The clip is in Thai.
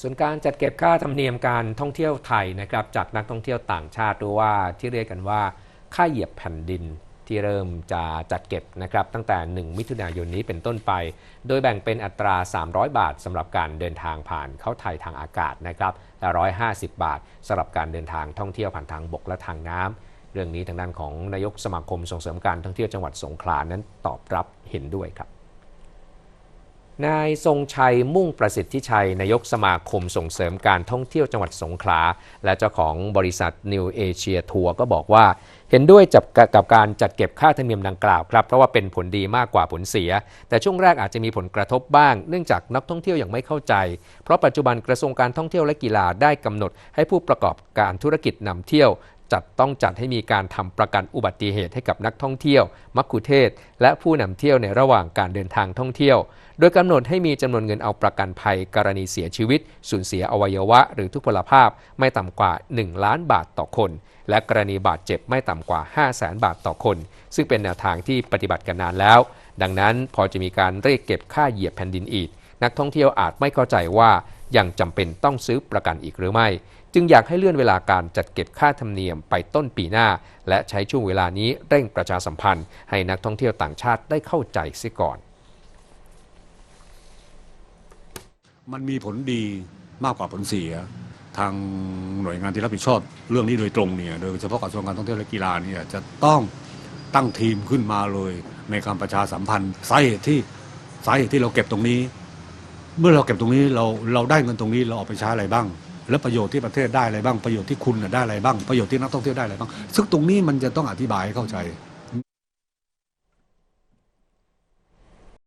ส่วนการจัดเก็บค่าธรรมเนียมการท่องเที่ยวไทยนะครับจากนักท่องเที่ยวต่างชาติหรือว่าที่เรียกกันว่าค่าเหยียบแผ่นดินที่เริ่มจะจัดเก็บนะครับตั้งแต่ 1 มิถุนายนนี้เป็นต้นไป โดยแบ่งเป็นอัตรา 300 บาทสำหรับการเดินทางผ่านเข้าไทยทางอากาศนะครับและ150 บาทสำหรับการเดินทางท่องเที่ยวผ่านทางบกและทางน้ำเรื่องนี้ทางด้านของนายกสมาคมส่งเสริมการท่องเที่ยวจังหวัดสงขลานั้นตอบรับเห็นด้วยครับ นายทรงชัยมุ่งประสิทธิชัย นายกสมาคมส่งเสริมการท่องเที่ยวจังหวัดสงขลา และเจ้าของบริษัท New Asia Tour ก็บอกว่า เห็นด้วยจับกับการจัดเก็บค่าธรรมเนียมดังกล่าวครับ เพราะว่าเป็นผลดีมากกว่าผลเสีย แต่ช่วงแรกอาจจะมีผลกระทบบ้าง เนื่องจากนักท่องเที่ยวยังไม่เข้าใจ เพราะปัจจุบันกระทรวงการท่องเที่ยวและกีฬาได้กำหนด ให้ผู้ประกอบการธุรกิจนำเที่ยว จัดต้องจัดให้มีการทำประกันอุบัติเหตุให้กับนักท่องเที่ยว มักคุเทศ และผู้นำเที่ยวในระหว่างการเดินทางท่องเที่ยว โดยกำหนดให้มีจำนวนเงินเอาประกันภัยกรณีเสียชีวิต สูญเสียอวัยวะ หรือทุพพลภาพไม่ต่ำกว่า 1 ล้านบาทต่อคน และกรณีบาดเจ็บไม่ต่ำกว่า 5 0 0แสนบาทต่อคน ซึ่งเป็นแนวทางที่ปฏิบัติกันนานแล้ว ดังนั้นพอจะมีการเรียกเก็บค่าเหยียบแผ่นดินอีก นักท่องเที่ยวอาจไม่เข้าใจว่า ยังจำเป็นต้องซื้อประกันอีกหรือไม่ จึงอยากให้เลื่อนเวลาการจัดเก็บค่าธรรมเนียมไปต้นปีหน้า และใช้ช่วงเวลานี้เร่งประชาสัมพันธ์ ให้นักท่องเที่ยวต่างชาติได้เข้าใจเสียก่อน มันมีผลดีมากกว่าผลเสียทางหน่วยงานที่รับผิดชอบเรื่องนี้โดยตรงเนี่ยโดยเฉพาะกระทรวงการท่องเที่ยวและกีฬาเนี่ยจะต้องตั้งทีมขึ้นมาเลยในการประชาสัมพันธ์สาเหตุที่สาเหตุที่เราเก็บตรงนี้ เมื่อเราเก็บตรงนี้เราเราได้เงินตรงนี้เราเอาไปใช้อะไรบ้าง แล้วประโยชน์ที่ประเทศได้อะไรบ้างประโยชน์ที่คุณน่ะได้อะไรบ้างประโยชน์ที่นักท่องเที่ยวได้อะไรบ้างซึ่งตรงนี้มันจะต้องอธิบายให้เข้าใจ